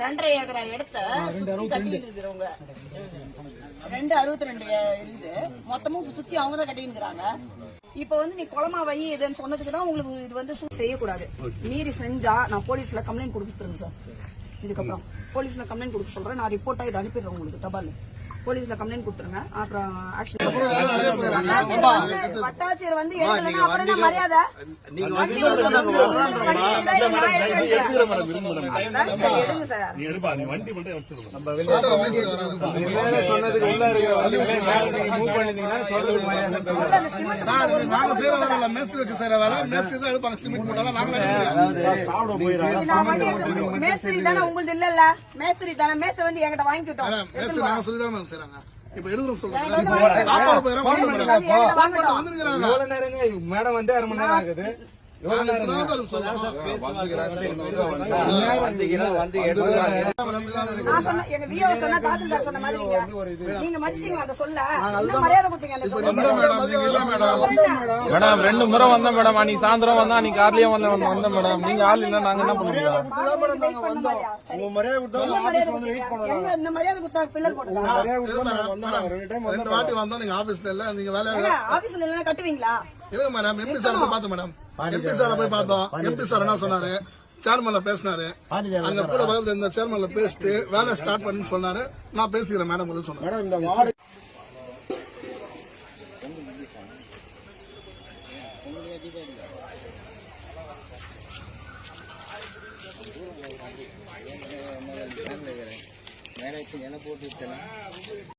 ரெண்டரை ஏக்கரா இடத்த இருக்கிறவங்க. ரெண்டு அறுபத்தி ரெண்டு இருக்குது மொத்தமும் சுத்தி அவங்க தான் கட்டிக்கிறாங்க இப்ப வந்து நீ குளமா வை இதுன்னு சொன்னதுக்கு தான் உங்களுக்கு இது வந்து செய்யக்கூடாது. மீறி செஞ்சா நான் போலீஸ்ல கம்ப்ளைண்ட் கொடுத்துருங்க சார். இதுக்கப்புறம் போலீஸ்ல கம்ப்ளைண்ட் கொடுக்க சொல்றேன். நான் ரிப்போர்ட்டா இதை அனுப்பிடுறேன் உங்களுக்கு தபால் போலீஸ்ல கம்ப்ளைண்ட் கொடுத்துருங்க. அப்புறம் ஆக்ஷன் வட்டாட்சியர் வந்து எடுக்கலன்னா அப்புறம் மரியாதை? நீங்க வந்து எடுங்க சார். சொன்னதுக்கு உள்ள நீங்க செய்யற வேலை மேஸ்திரி வச்சு செய்யற வேலை மேஸ்திரி தான் எடுப்பாங்க. சிமெண்ட் போட்டாலும் நாங்களே மேஸ்திரி தானே உங்களுது இல்லல்ல மேஸ்திரி தானே மேஸ்திரி வந்து என்கிட்ட வாங்கிக்கிட்டோம். மேடம், மேஸ்திரி நாங்க சொல்லி தான் மேம் செய்றாங்க. இப்ப எடுக்கிறோம் சொல்றேன். மேடம் வந்து அரை மணி நேரம் ஆகுது. வந்து எங்க விஓ சொன்ன தாசில்தார் சொன்ன மாதிரி நீங்க. நீங்க மதிச்சீங்க அதை சொல்ல. இன்னும் மரியாதை கொடுத்தீங்க அந்த சொல்லுங்க மேடம் ரெண்டு முறை வந்தேன் மேடம். அன்னைக்கு சாயந்தரம் வந்தா அன்னைக்கு கார்லயே வந்தேன் வந்தேன் வந்தேன் மேடம். நீங்க ஆள் இல்ல நாங்க என்ன பண்ண முடியும்? வெயிட் பண்ண மாதிரியா சரி. உங்க மரியாதை கொடுத்தா என்ன மரியாதை கொடுத்தீங்க? எங்க இந்த மரியாதை கொடுத்தா பில்லர் வந்தோம் ரெண்டு டைம் ரெண்டு வாட்டி வந்தோம் நீங்க ஆபீஸ்ல இல்ல நீங்க ஏங்க, ஆபீஸ்ல இல்லைன்னா கட்டுவீங்களா? இருங்க மேடம் எம்பி சார் பார்த்தோம் மேடம் எம்பி சார போய் பார்த்தோம். எம்பி சார் என்ன சொன்னாரு? சேர்மன்ல பேசினாரு. அங்க கூட பக்கத்துல இந்த சேர்மன்ல பேசிட்டு வேலை ஸ்டார்ட் பண்ணு சொன்னாரு. நான் பேசிக்கிறேன் மேடம் சொன்னேன் மேடம் இந்த வார்டு மேலே என்ன போட்டு